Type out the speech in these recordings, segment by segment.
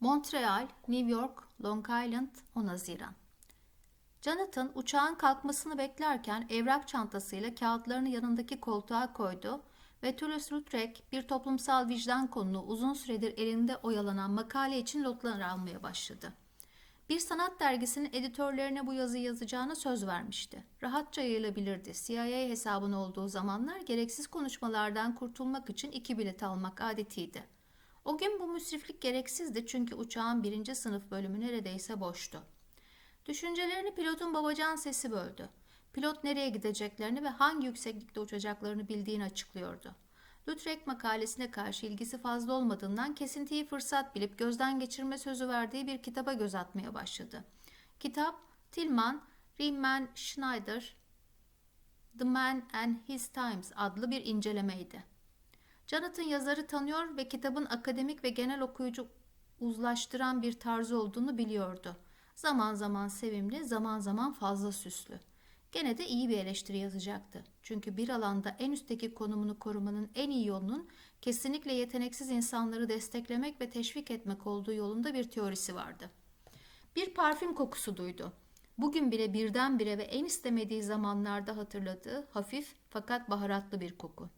Montreal, New York, Long Island 10 Haziran. Jonathan uçağın kalkmasını beklerken evrak çantasıyla kağıtlarını yanındaki koltuğa koydu ve Toulouse-Lautrec bir toplumsal vicdan konulu uzun süredir elinde oyalanan makale için notlar almaya başladı. Bir sanat dergisinin editörlerine bu yazıyı yazacağına söz vermişti. Rahatça yayılabilirdi. CIA hesabın olduğu zamanlar gereksiz konuşmalardan kurtulmak için iki bilet almak adetiydi. O gün bu müsriflik gereksizdi çünkü uçağın birinci sınıf bölümü neredeyse boştu. Düşüncelerini pilotun babacan sesi böldü. Pilot nereye gideceklerini ve hangi yükseklikte uçacaklarını bildiğini açıklıyordu. Lutrek makalesine karşı ilgisi fazla olmadığından kesintiyi fırsat bilip gözden geçirme sözü verdiği bir kitaba göz atmaya başladı. Kitap Tillman, Riemann Schneider, The Man and His Times adlı bir incelemeydi. Jonathan yazarı tanıyor ve kitabın akademik ve genel okuyucu uzlaştıran bir tarzı olduğunu biliyordu. Zaman zaman sevimli, zaman zaman fazla süslü. Gene de iyi bir eleştiri yazacaktı. Çünkü bir alanda en üstteki konumunu korumanın en iyi yolunun kesinlikle yeteneksiz insanları desteklemek ve teşvik etmek olduğu yolunda bir teorisi vardı. Bir parfüm kokusu duydu. Bugün bile birdenbire ve en istemediği zamanlarda hatırladığı hafif fakat baharatlı bir koku.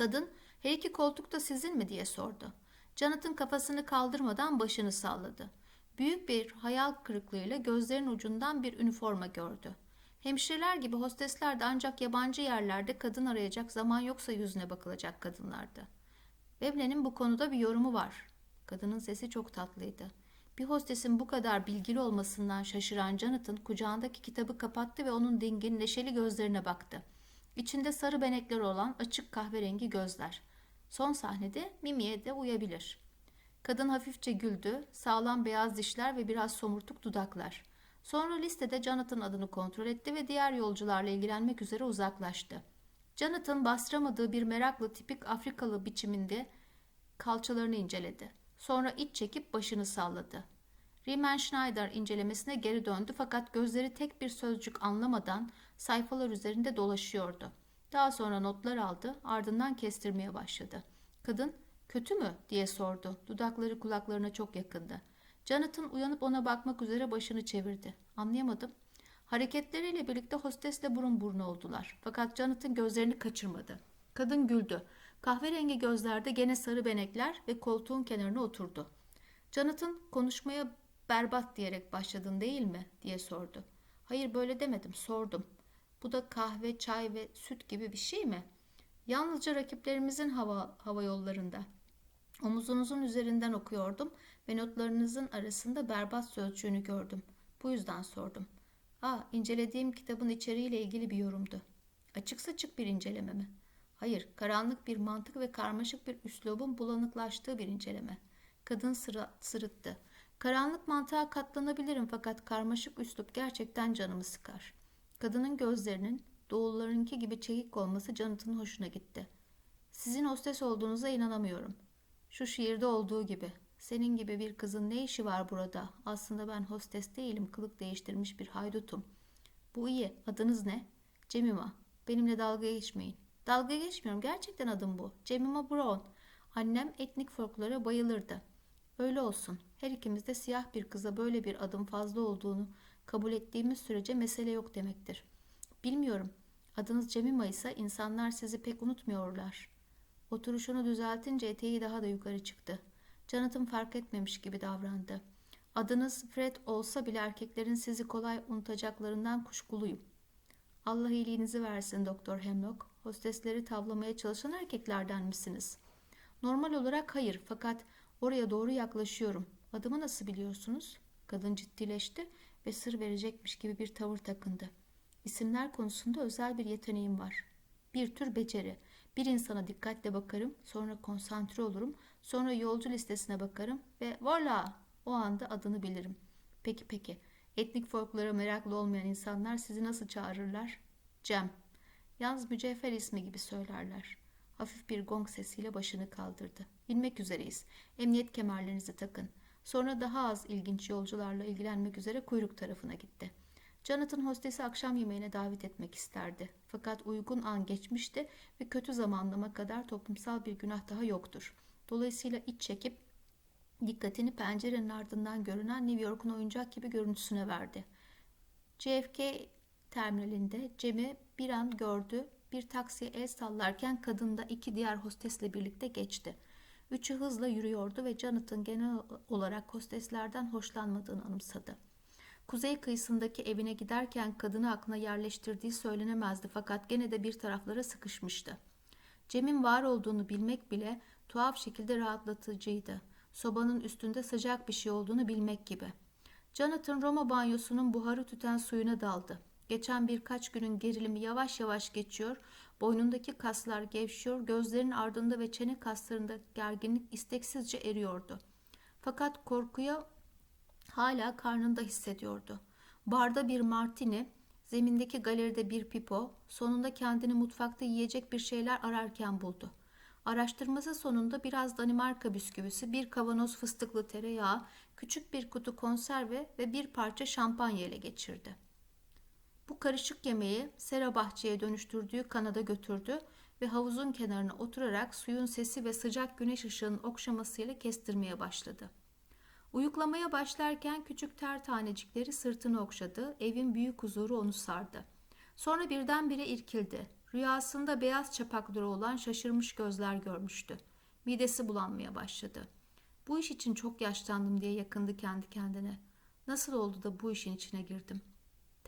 Kadın, her iki koltuk da sizin mi diye sordu. Jonathan kafasını kaldırmadan başını salladı. Büyük bir hayal kırıklığıyla gözlerin ucundan bir üniforma gördü. Hemşireler gibi hostesler de ancak yabancı yerlerde kadın arayacak zaman yoksa yüzüne bakılacak kadınlardı. Veblen'in bu konuda bir yorumu var. Kadının sesi çok tatlıydı. Bir hostesin bu kadar bilgili olmasından şaşıran Jonathan kucağındaki kitabı kapattı ve onun dingin neşeli gözlerine baktı. İçinde sarı benekler olan açık kahverengi gözler. Son sahnede Mimi'ye de uyabilir. Kadın hafifçe güldü, sağlam beyaz dişler ve biraz somurtuk dudaklar. Sonra listede Jonathan adını kontrol etti ve diğer yolcularla ilgilenmek üzere uzaklaştı. Jonathan bastıramadığı bir merakla tipik Afrikalı biçiminde kalçalarını inceledi. Sonra iç çekip başını salladı. Riemann Schneider incelemesine geri döndü fakat gözleri tek bir sözcük anlamadan sayfalar üzerinde dolaşıyordu. Daha sonra notlar aldı, ardından kestirmeye başladı. Kadın, kötü mü diye sordu. Dudakları kulaklarına çok yakındı. Jonathan uyanıp ona bakmak üzere başını çevirdi. Anlayamadım. Hareketleriyle birlikte hostesle burun buruna oldular. Fakat Jonathan gözlerini kaçırmadı. Kadın güldü. Kahverengi gözlerde gene sarı benekler ve koltuğun kenarına oturdu. Jonathan konuşmaya berbat diyerek başladın değil mi diye sordu. Hayır böyle demedim sordum. Bu da kahve, çay ve süt gibi bir şey mi? Yalnızca rakiplerimizin hava, hava yollarında. Omuzunuzun üzerinden okuyordum ve notlarınızın arasında berbat sözcüğünü gördüm. Bu yüzden sordum. Aa, incelediğim kitabın içeriğiyle ilgili bir yorumdu. Açık saçık bir inceleme mi? Hayır, karanlık bir mantık ve karmaşık bir üslubun bulanıklaştığı bir inceleme. Kadın sıra, sırıttı. Karanlık mantığa katlanabilirim fakat karmaşık üslup gerçekten canımı sıkar. Kadının gözlerinin doğullarınki gibi çekik olması Jonathan'ın hoşuna gitti. Sizin hostes olduğunuza inanamıyorum. Şu şiirde olduğu gibi. Senin gibi bir kızın ne işi var burada? Aslında ben hostes değilim, kılık değiştirmiş bir haydutum. Bu iyi. Adınız ne? Cemima. Benimle dalga geçmeyin. Dalga geçmiyorum. Gerçekten adım bu. Cemima Brown. Annem etnik folklora bayılırdı. Öyle olsun. Her ikimiz de siyah bir kıza böyle bir adım fazla olduğunu kabul ettiğimiz sürece mesele yok demektir. Bilmiyorum. Adınız Cemima ise insanlar sizi pek unutmuyorlar. Oturuşunu düzeltince eteği daha da yukarı çıktı. Jonathan fark etmemiş gibi davrandı. Adınız Fred olsa bile erkeklerin sizi kolay unutacaklarından kuşkuluyum. Allah iyiliğinizi versin Doktor Hemlock. Hostesleri tavlamaya çalışan erkeklerden misiniz? Normal olarak hayır fakat oraya doğru yaklaşıyorum. Adımı nasıl biliyorsunuz? Kadın ciddileşti ve sır verecekmiş gibi bir tavır takındı. İsimler konusunda özel bir yeteneğim var. Bir tür beceri. Bir insana dikkatle bakarım, sonra konsantre olurum, sonra yolcu listesine bakarım ve voila! O anda adını bilirim. Peki peki. Etnik folklora meraklı olmayan insanlar sizi nasıl çağırırlar? Cem. Yalnız mücevher ismi gibi söylerler. Hafif bir gong sesiyle başını kaldırdı. İnmek üzereyiz. Emniyet kemerlerinizi takın. Sonra daha az ilginç yolcularla ilgilenmek üzere kuyruk tarafına gitti. Jonathan hostesi akşam yemeğine davet etmek isterdi. Fakat uygun an geçmişti ve kötü zamanlama kadar toplumsal bir günah daha yoktur. Dolayısıyla iç çekip Dikkatini pencerenin ardından görünen New York'un oyuncak gibi görüntüsüne verdi. JFK terminalinde Cem'i bir an gördü. Bir taksiye el sallarken kadın da iki diğer hostesle birlikte geçti. Üçü hızla yürüyordu ve Jonathan genel olarak hosteslerden hoşlanmadığını anımsadı. Kuzey kıyısındaki evine giderken kadını aklına yerleştirdiği söylenemezdi fakat gene de bir taraflara sıkışmıştı. Cem'in var olduğunu bilmek bile tuhaf şekilde rahatlatıcıydı. Sobanın üstünde sıcak bir şey olduğunu bilmek gibi. Jonathan Roma banyosunun buharı tüten suyuna daldı. Geçen birkaç günün gerilimi yavaş yavaş geçiyor, boynundaki kaslar gevşiyor, gözlerin ardında ve çene kaslarında gerginlik isteksizce eriyordu. Fakat korkuya hala karnında hissediyordu. Barda bir martini, zemindeki galeride bir pipo, sonunda kendini mutfakta yiyecek bir şeyler ararken buldu. Araştırması sonunda biraz Danimarka bisküvisi, bir kavanoz fıstıklı tereyağı, küçük bir kutu konserve ve bir parça şampanya ile geçirdi. Bu karışık yemeği sera bahçeye dönüştürdüğü kanada götürdü ve havuzun kenarına oturarak suyun sesi ve sıcak güneş ışığının okşamasıyla kestirmeye başladı. Uyuklamaya başlarken küçük ter tanecikleri sırtını okşadı, evin büyük huzuru onu sardı. Sonra birdenbire irkildi. Rüyasında beyaz çapakları olan şaşırmış gözler görmüştü. Midesi bulanmaya başladı. Bu iş için çok yaşlandım diye yakındı kendi kendine. Nasıl oldu da bu işin içine girdim?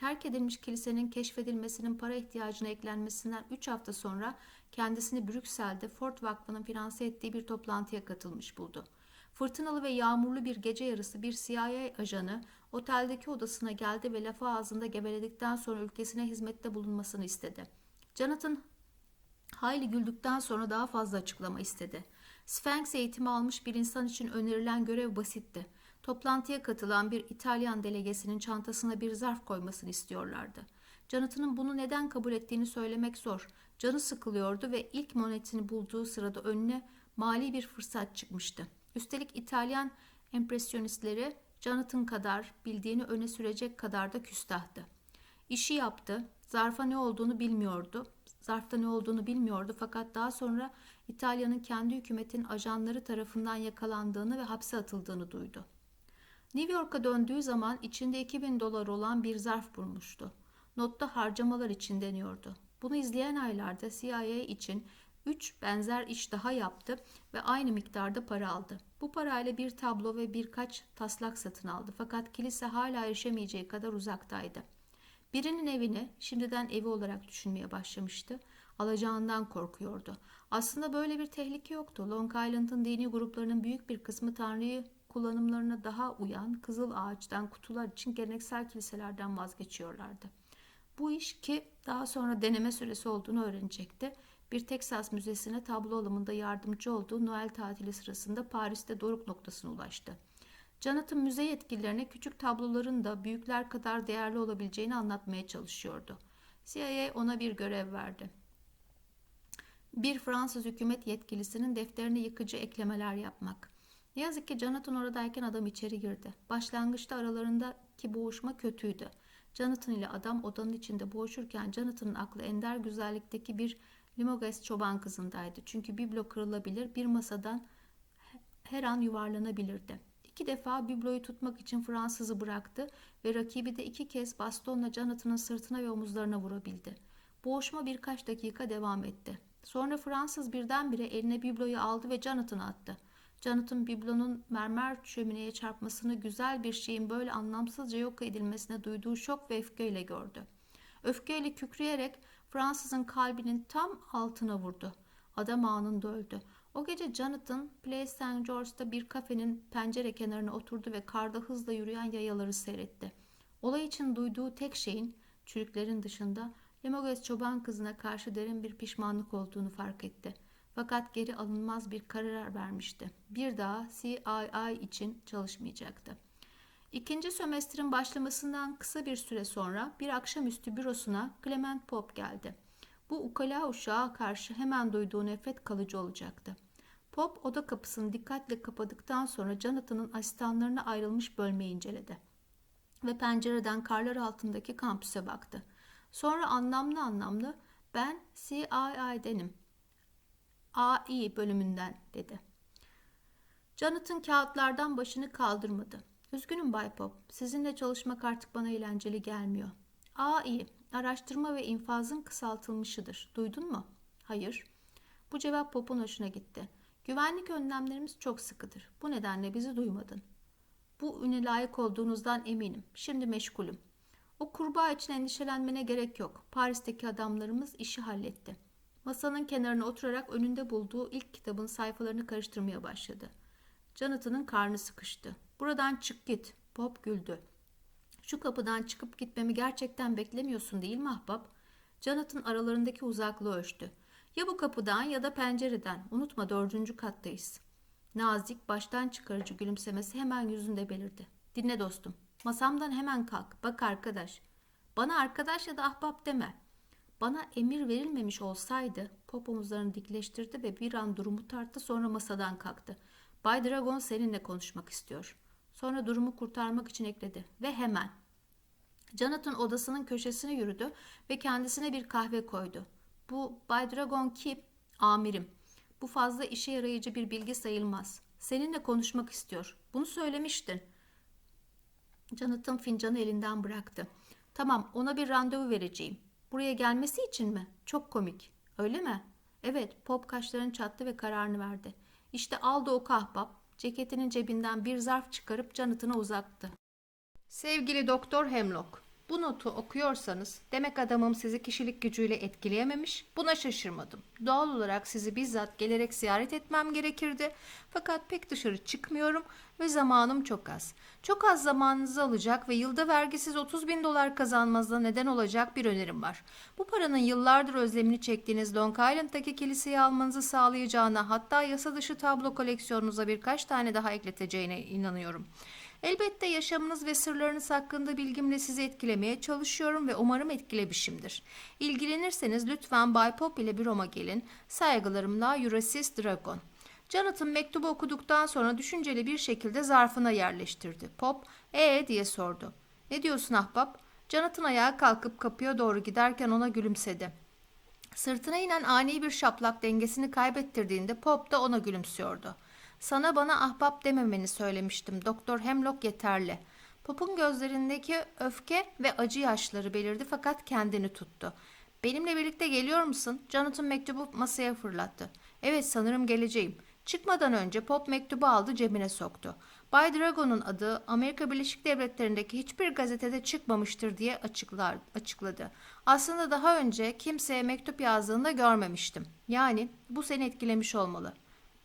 Terk edilmiş kilisenin keşfedilmesinin para ihtiyacına eklenmesinden 3 hafta sonra kendisini Brüksel'de Ford Vakfı'nın finanse ettiği bir toplantıya katılmış buldu. Fırtınalı ve yağmurlu bir gece yarısı bir CIA ajanı oteldeki odasına geldi ve lafı ağzında gebeledikten sonra ülkesine hizmette bulunmasını istedi. Jonathan hayli güldükten sonra daha fazla açıklama istedi. Sphinx eğitimi almış bir insan için önerilen görev basitti. Toplantıya katılan bir İtalyan delegesinin çantasına bir zarf koymasını istiyorlardı. Jonathan'ın bunu neden kabul ettiğini söylemek zor. Canı sıkılıyordu ve ilk monetini bulduğu sırada önüne mali bir fırsat çıkmıştı. Üstelik İtalyan empresyonistleri Jonathan kadar bildiğini öne sürecek kadar da küstahtı. İşi yaptı. Zarfa ne olduğunu bilmiyordu. Zarfta ne olduğunu bilmiyordu fakat daha sonra İtalya'nın kendi hükümetin ajanları tarafından yakalandığını ve hapse atıldığını duydu. New York'a döndüğü zaman içinde 2000 dolar olan bir zarf bulmuştu. Notta harcamalar için deniyordu. Bunu izleyen aylarda CIA için 3 benzer iş daha yaptı ve aynı miktarda para aldı. Bu parayla bir tablo ve birkaç taslak satın aldı fakat kilise hala erişemeyeceği kadar uzaktaydı. Birinin evini şimdiden evi olarak düşünmeye başlamıştı. Alacağından korkuyordu. Aslında böyle bir tehlike yoktu. Long Island'ın dini gruplarının büyük bir kısmı Tanrı'yı kullanımlarına daha uyan kızıl ağaçtan kutular için geleneksel kiliselerden vazgeçiyorlardı. Bu iş ki daha sonra deneme süresi olduğunu öğrenecekti. Bir Texas müzesine tablo alımında yardımcı olduğu Noel tatili sırasında Paris'te doruk noktasına ulaştı. Jonathan müze yetkililerine küçük tabloların da büyükler kadar değerli olabileceğini anlatmaya çalışıyordu. CIA ona bir görev verdi. Bir Fransız hükümet yetkilisinin defterine yıkıcı eklemeler yapmak. Ne yazık ki Jonathan oradayken adam içeri girdi. Başlangıçta aralarındaki boğuşma kötüydü. Jonathan ile adam odanın içinde boğuşurken Jonathan'ın aklı ender güzellikteki bir Limoges çoban kızındaydı. Çünkü biblo kırılabilir, bir masadan her an yuvarlanabilirdi. İki defa bibloyu tutmak için Fransızı bıraktı ve rakibi de iki kez bastonla Jonathan'ın sırtına ve omuzlarına vurabildi. Boğuşma birkaç dakika devam etti. Sonra Fransız birdenbire eline bibloyu aldı ve Jonathan'a attı. Jonathan biblonun mermer şömineye çarpmasını güzel bir şeyin böyle anlamsızca yok edilmesine duyduğu şok ve öfkeyle gördü. Öfkeyle kükreyerek Fransız'ın kalbinin tam altına vurdu. Adam anında öldü. O gece Jonathan, Place St. George'da bir kafenin pencere kenarına oturdu ve karda hızla yürüyen yayaları seyretti. Olay için duyduğu tek şeyin, çürüklerin dışında, Limoges çoban kızına karşı derin bir pişmanlık olduğunu fark etti. Fakat geri alınmaz bir karar vermişti. Bir daha CII için çalışmayacaktı. İkinci sömestrin başlamasından kısa bir süre sonra bir akşamüstü bürosuna Clement Pop geldi. Bu ukala uşağa karşı hemen duyduğu nefret kalıcı olacaktı. Pop oda kapısını dikkatle kapadıktan sonra Jonathan'ın asistanlarına ayrılmış bölmeyi inceledi. Ve pencereden karlar altındaki kampüse baktı. Sonra anlamlı anlamlı ben CII'denim. AI bölümünden dedi. Jonathan kağıtlardan başını kaldırmadı. Üzgünüm Bay Pop. Sizinle çalışmak artık bana eğlenceli gelmiyor. İyi. Araştırma ve infazın kısaltılmışıdır. Duydun mu? Hayır. Bu cevap Pop'un hoşuna gitti. Güvenlik önlemlerimiz çok sıkıdır. Bu nedenle bizi duymadın. Bu üne layık olduğunuzdan eminim. Şimdi meşgulüm. O kurbağa için endişelenmene gerek yok. Paris'teki adamlarımız işi halletti. Masanın kenarına oturarak önünde bulduğu ilk kitabın sayfalarını karıştırmaya başladı. Jonathan'ın karnı sıkıştı. Buradan çık git. Pop güldü. Şu kapıdan çıkıp gitmemi gerçekten beklemiyorsun değil mi ahbap? Jonathan aralarındaki uzaklığı ölçtü. Ya bu kapıdan ya da pencereden. Unutma dördüncü kattayız. Nazik, baştan çıkarıcı gülümsemesi hemen yüzünde belirdi. Dinle dostum. Masamdan hemen kalk. Bak arkadaş. Bana arkadaş ya da ahbap deme. Bana emir verilmemiş olsaydı Pop omuzlarını dikleştirdi ve bir an durumu tarttı sonra masadan kalktı. Bay Dragon seninle konuşmak istiyor. Sonra durumu kurtarmak için ekledi. Ve hemen. Jonathan odasının köşesine yürüdü ve kendisine bir kahve koydu. Bu Bay Dragon kim? Amirim. Bu fazla işe yarayıcı bir bilgi sayılmaz. Seninle konuşmak istiyor. Bunu söylemiştin. Jonathan fincanı elinden bıraktı. Tamam ona bir randevu vereceğim. Buraya gelmesi için mi? Çok komik. Öyle mi? Evet Pop kaşlarını çattı ve kararını verdi. İşte aldı o kahbap. Ceketinin cebinden bir zarf çıkarıp Jonathan'a uzattı. Sevgili Doktor Hemlock, bu notu okuyorsanız demek adamım sizi kişilik gücüyle etkileyememiş. Buna şaşırmadım. Doğal olarak sizi bizzat gelerek ziyaret etmem gerekirdi. Fakat pek dışarı çıkmıyorum ve zamanım çok az. Çok az zamanınızı alacak ve yılda vergisiz 30 bin dolar kazanmanıza neden olacak bir önerim var. Bu paranın yıllardır özlemini çektiğiniz Long Island'daki kiliseyi almanızı sağlayacağına hatta yasa dışı tablo koleksiyonunuza birkaç tane daha ekleteceğine inanıyorum. Elbette yaşamınız ve sırlarınız hakkında bilgimle sizi etkilemeye çalışıyorum ve umarım etkilemişimdir. İlgilenirseniz lütfen Bay Pop ile büroma gelin. Saygılarımla Ulysses Dragon. Jonathan mektubu okuduktan sonra düşünceli bir şekilde zarfına yerleştirdi. Pop, ee diye sordu. Ne diyorsun ahbap? Jonathan ayağa kalkıp kapıya doğru giderken ona gülümsedi. Sırtına inen ani bir şaplak dengesini kaybettirdiğinde Pop da ona gülümsüyordu. Sana bana ahbap dememeni söylemiştim. Doktor Hemlock yeterli. Pop'un gözlerindeki öfke ve acı yaşları belirdi fakat kendini tuttu. Benimle birlikte geliyor musun? Jonathan mektubu masaya fırlattı. Evet sanırım geleceğim. Çıkmadan önce Pop mektubu aldı cebine soktu. Bay Dragon'un adı Amerika Birleşik Devletleri'ndeki hiçbir gazetede çıkmamıştır diye açıklar, açıkladı. Aslında daha önce kimseye mektup yazdığını da görmemiştim. Yani bu seni etkilemiş olmalı.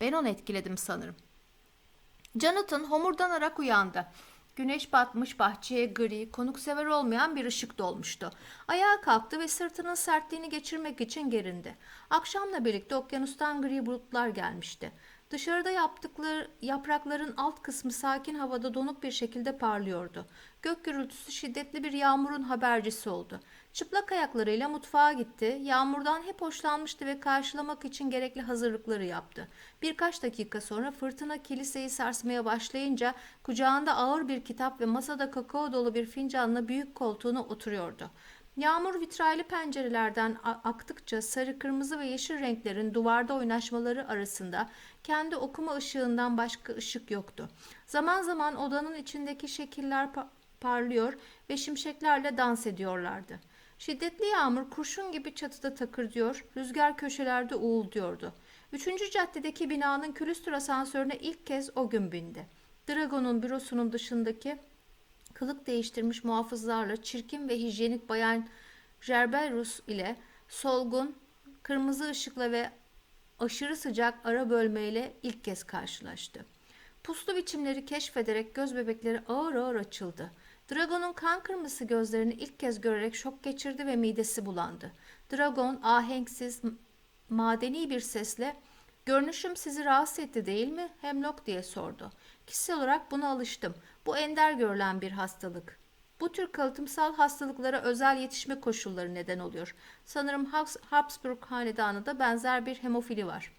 Ben onu etkiledim sanırım. Jonathan homurdanarak uyandı. Güneş batmış bahçeye gri, konuksever olmayan bir ışık dolmuştu. Ayağa kalktı ve sırtının sertliğini geçirmek için gerindi. Akşamla birlikte okyanustan gri bulutlar gelmişti. Dışarıda yaptıkları yaprakların alt kısmı sakin havada donuk bir şekilde parlıyordu. Gök gürültüsü şiddetli bir yağmurun habercisi oldu. Çıplak ayaklarıyla mutfağa gitti. Yağmurdan hep hoşlanmıştı ve karşılamak için gerekli hazırlıkları yaptı. Birkaç dakika sonra fırtına kiliseyi sarsmaya başlayınca kucağında ağır bir kitap ve masada kakao dolu bir fincanla büyük koltuğuna oturuyordu. Yağmur vitraylı pencerelerden aktıkça sarı, kırmızı ve yeşil renklerin duvarda oynaşmaları arasında kendi okuma ışığından başka ışık yoktu. Zaman zaman odanın içindeki şekiller parlıyor ve şimşeklerle dans ediyorlardı. Şiddetli yağmur kurşun gibi çatıda takırdıyor, rüzgar köşelerde uğulduyordu. Üçüncü caddedeki binanın külüstür asansörüne ilk kez o gün bindi. Dragon'un bürosunun dışındaki kılık değiştirmiş muhafızlarla çirkin ve hijyenik bayan Gerberus ile solgun, kırmızı ışıkla ve aşırı sıcak ara bölmeyle ilk kez karşılaştı. Puslu biçimleri keşfederek göz bebekleri ağır ağır açıldı. Dragon'un kan kırmızı gözlerini ilk kez görerek şok geçirdi ve midesi bulandı. Dragon ahenksiz, madeni bir sesle ''Görünüşüm sizi rahatsız etti değil mi?'' Hemlock diye sordu. Kişisel olarak buna alıştım. Bu ender görülen bir hastalık. Bu tür kalıtımsal hastalıklara özel yetişme koşulları neden oluyor. Sanırım Habsburg hanedanı da benzer bir hemofili var.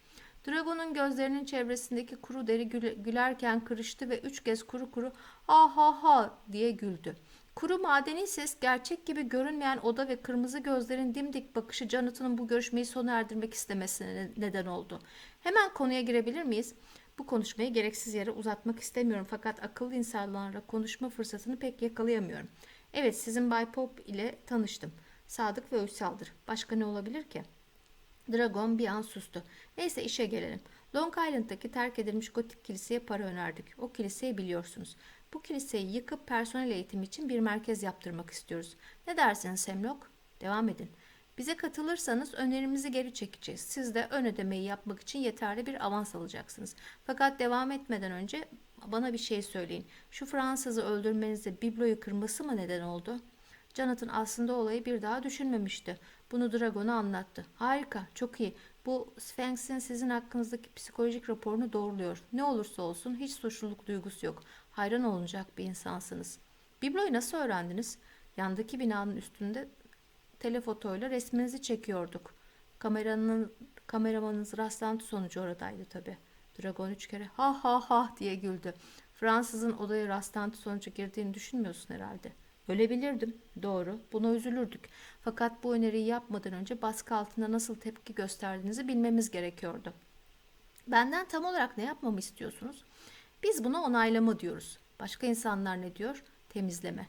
Dragon'un gözlerinin çevresindeki kuru deri gülerken kırıştı ve üç kez kuru kuru ha ha ha diye güldü. Kuru madeni ses gerçek gibi görünmeyen oda ve kırmızı gözlerin dimdik bakışı Jonathan'ın bu görüşmeyi sona erdirmek istemesine neden oldu. Hemen konuya girebilir miyiz? Bu konuşmayı gereksiz yere uzatmak istemiyorum fakat akıllı insanlarla konuşma fırsatını pek yakalayamıyorum. Evet sizin Bay Pop ile tanıştım. Sadık ve uysaldır. Başka ne olabilir ki? Dragon bir an sustu. Neyse işe gelelim. Long Island'daki terk edilmiş gotik kiliseye para önerdik. O kiliseyi biliyorsunuz. Bu kiliseyi yıkıp personel eğitimi için bir merkez yaptırmak istiyoruz. Ne dersiniz Hemlock? Devam edin. Bize katılırsanız önerimizi geri çekeceğiz. Siz de ön ödemeyi yapmak için yeterli bir avans alacaksınız. Fakat devam etmeden önce bana bir şey söyleyin. Şu Fransızı öldürmenize bibloyu kırması mı neden oldu? Jonathan aslında olayı bir daha düşünmemişti. Bunu Dragon'a anlattı. Harika, çok iyi. Bu Sphinx'in sizin hakkınızdaki psikolojik raporunu doğruluyor. Ne olursa olsun hiç suçluluk duygusu yok. Hayran olunacak bir insansınız. Bibloyu nasıl öğrendiniz? Yandaki binanın üstünde telefotoyla resminizi çekiyorduk. Kameranın kameramanınız rastlantı sonucu oradaydı tabi. Dragon üç kere ha ha ha diye güldü. Fransızın odaya rastlantı sonucu girdiğini düşünmüyorsun herhalde. Ölebilirdim. Doğru. Buna üzülürdük. Fakat bu öneriyi yapmadan önce baskı altında nasıl tepki gösterdiğinizi bilmemiz gerekiyordu. Benden tam olarak ne yapmamı istiyorsunuz? Biz buna onaylama diyoruz. Başka insanlar ne diyor? Temizleme.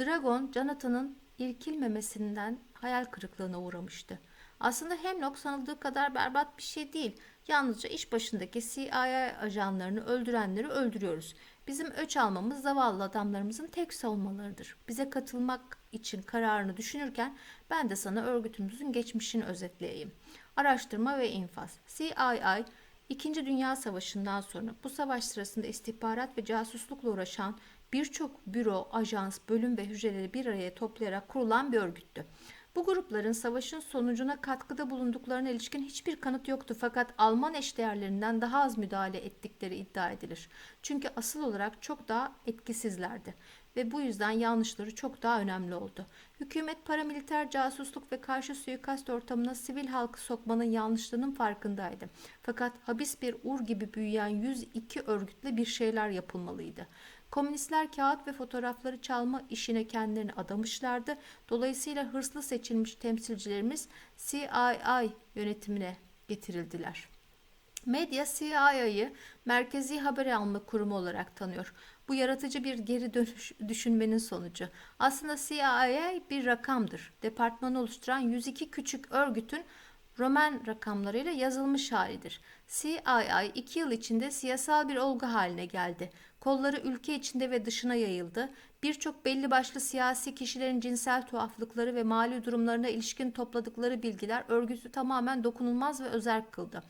Dragon, Jonathan'ın irkilmemesinden hayal kırıklığına uğramıştı. Aslında Hemlock sanıldığı kadar berbat bir şey değil. Yalnızca iş başındaki CIA ajanlarını öldürenleri öldürüyoruz. Bizim öç almamız zavallı adamlarımızın tek savunmalarıdır. Bize katılmak için kararını düşünürken ben de sana örgütümüzün geçmişini özetleyeyim. Araştırma ve infaz. CIA İkinci Dünya Savaşı'ndan sonra bu savaş sırasında istihbarat ve casuslukla uğraşan birçok büro, ajans, bölüm ve hücreleri bir araya toplayarak kurulan bir örgüttü. Bu grupların savaşın sonucuna katkıda bulunduklarına ilişkin hiçbir kanıt yoktu fakat Alman eşdeğerlerinden daha az müdahale ettikleri iddia edilir. Çünkü asıl olarak çok daha etkisizlerdi ve bu yüzden yanlışları çok daha önemli oldu. Hükümet paramiliter casusluk ve karşı suikast ortamına sivil halkı sokmanın yanlışlığının farkındaydı. Fakat habis bir ur gibi büyüyen 102 örgütle bir şeyler yapılmalıydı. Komünistler kağıt ve fotoğrafları çalma işine kendilerini adamışlardı. Dolayısıyla hırslı seçilmiş temsilcilerimiz CIA yönetimine getirildiler. Medya CIA'yı merkezi haber alma kurumu olarak tanıyor. Bu yaratıcı bir geri dönüş düşünmenin sonucu. Aslında CIA bir rakamdır. Departmanı oluşturan 102 küçük örgütün Roman rakamlarıyla yazılmış halidir. CIA iki yıl içinde siyasal bir olgu haline geldi. Kolları ülke içinde ve dışına yayıldı. Birçok belli başlı siyasi kişilerin cinsel tuhaflıkları ve mali durumlarına ilişkin topladıkları bilgiler örgütü tamamen dokunulmaz ve özerk kıldı.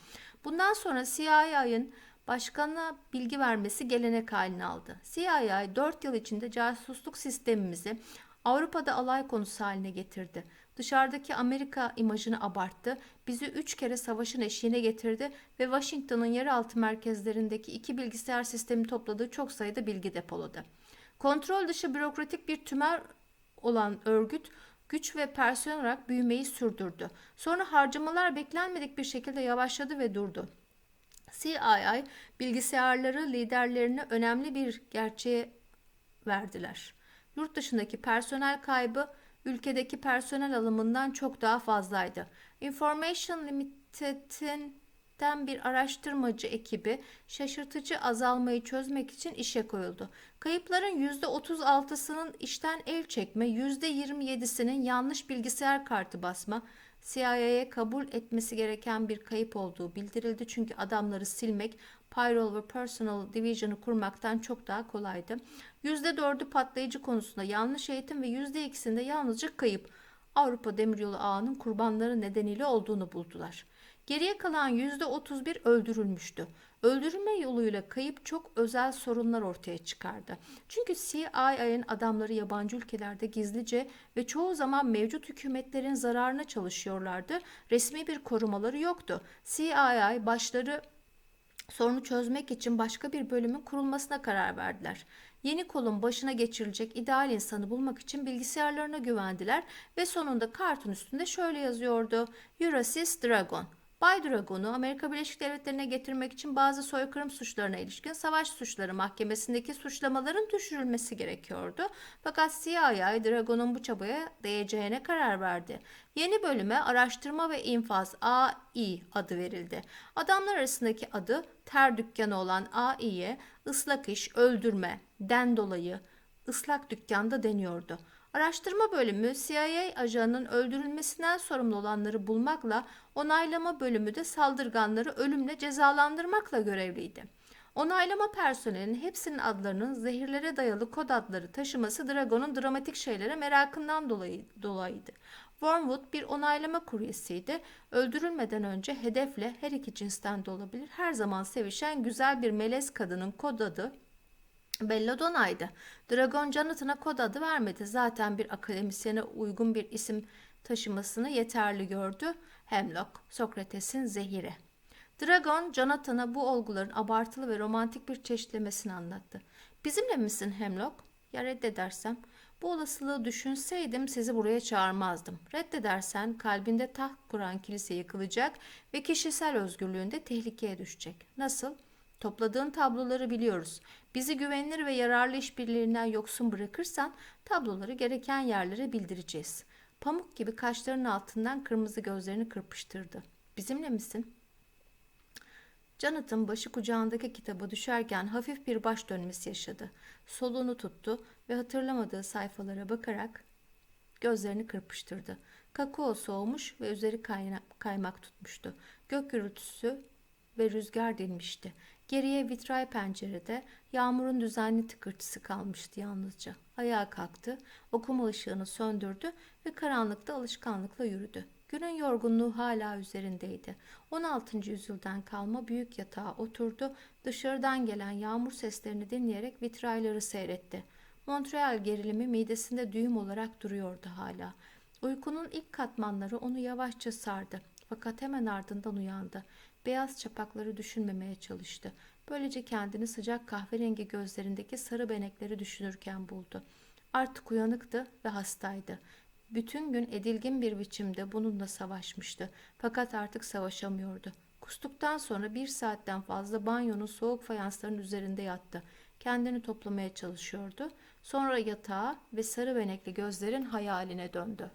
Bundan sonra CIA'nın başkanına bilgi vermesi gelenek haline aldı. CIA 4 yıl içinde casusluk sistemimizi Avrupa'da alay konusu haline getirdi. Dışarıdaki Amerika imajını abarttı, bizi üç kere savaşın eşiğine getirdi ve Washington'ın yeraltı merkezlerindeki iki bilgisayar sistemi topladığı çok sayıda bilgi depoladı. Kontrol dışı bürokratik bir tümer olan örgüt güç ve personel olarak büyümeyi sürdürdü. Sonra harcamalar beklenmedik bir şekilde yavaşladı ve durdu. CIA bilgisayarları liderlerine önemli bir gerçeğe verdiler. Yurt dışındaki personel kaybı ülkedeki personel alımından çok daha fazlaydı. Information Limited'in bir araştırmacı ekibi şaşırtıcı azalmayı çözmek için işe koyuldu. Kayıpların %36'sının işten el çekme, %27'sinin yanlış bilgisayar kartı basma, CIA'ya kabul etmesi gereken bir kayıp olduğu bildirildi. Çünkü adamları silmek Payroll ve Personal Division'ı kurmaktan çok daha kolaydı. %4'ü patlayıcı konusunda yanlış eğitim ve %2'sinde yalnızca kayıp Avrupa Demiryolu ağının kurbanları nedeniyle olduğunu buldular. Geriye kalan %31 öldürülmüştü. Öldürülme yoluyla kayıp çok özel sorunlar ortaya çıkardı. Çünkü CIA'nin adamları yabancı ülkelerde gizlice ve çoğu zaman mevcut hükümetlerin zararına çalışıyorlardı. Resmi bir korumaları yoktu. CIA başları sorunu çözmek için başka bir bölümün kurulmasına karar verdiler. Yeni kolun başına geçirilecek ideal insanı bulmak için bilgisayarlarına güvendiler ve sonunda kartın üstünde şöyle yazıyordu. Ulysses Dragon. Bay Dragon'u Amerika Birleşik Devletleri'ne getirmek için bazı soykırım suçlarına ilişkin savaş suçları mahkemesindeki suçlamaların düşürülmesi gerekiyordu. Fakat CIA Dragon'un bu çabaya değeceğine karar verdi. Yeni bölüme Araştırma ve İnfaz AI adı verildi. Adamlar arasındaki adı ter dükkanı olan AI'ye ıslak iş, öldürme, den dolayı ıslak dükkanda deniyordu. Araştırma bölümü CIA ajanının öldürülmesinden sorumlu olanları bulmakla, onaylama bölümü de saldırganları ölümle cezalandırmakla görevliydi. Onaylama personelinin hepsinin adlarının zehirlere dayalı kod adları taşıması Dragon'un dramatik şeylere merakından dolayı, dolayıydı. Wormwood bir onaylama kuryesiydi. Öldürülmeden önce hedefle her iki cinsten de olabilir. Her zaman sevişen güzel bir melez kadının kod adı Belladonna'ydı. Dragon Jonathan'a kod adı vermedi. Zaten bir akademisyene uygun bir isim taşımasını yeterli gördü. Hemlock, Sokrates'in zehiri. Dragon, Jonathan'a bu olguların abartılı ve romantik bir çeşitlemesini anlattı. Bizimle misin Hemlock? Ya reddedersem? Bu olasılığı düşünseydim sizi buraya çağırmazdım. Reddedersen kalbinde taht kuran kilise yıkılacak ve kişisel özgürlüğünde tehlikeye düşecek. Nasıl? Topladığın tabloları biliyoruz. Bizi güvenilir ve yararlı işbirliğinden yoksun bırakırsan tabloları gereken yerlere bildireceğiz. Pamuk gibi kaşlarının altından kırmızı gözlerini kırpıştırdı. Bizimle misin? Jonathan başı kucağındaki kitaba düşerken hafif bir baş dönmesi yaşadı. Soluğunu tuttu ve hatırlamadığı sayfalara bakarak gözlerini kırpıştırdı. Kakao soğumuş ve üzeri kayna- kaymak tutmuştu. Gök gürültüsü ve rüzgar dinmişti. Geriye vitray pencerede yağmurun düzenli tıkırtısı kalmıştı yalnızca. Ayağa kalktı, okuma ışığını söndürdü ve karanlıkta alışkanlıkla yürüdü. Günün yorgunluğu hala üzerindeydi. 16. yüzyıldan kalma büyük yatağa oturdu, dışarıdan gelen yağmur seslerini dinleyerek vitrayları seyretti. Montreal gerilimi midesinde düğüm olarak duruyordu hala. Uykunun ilk katmanları onu yavaşça sardı. Fakat hemen ardından uyandı. Beyaz çapakları düşünmemeye çalıştı. Böylece kendini sıcak kahverengi gözlerindeki sarı benekleri düşünürken buldu. Artık uyanıktı ve hastaydı. Bütün gün edilgin bir biçimde bununla savaşmıştı. Fakat artık savaşamıyordu. Kustuktan sonra bir saatten fazla banyonun soğuk fayansların üzerinde yattı. Kendini toplamaya çalışıyordu. Sonra yatağa ve sarı benekli gözlerin hayaline döndü.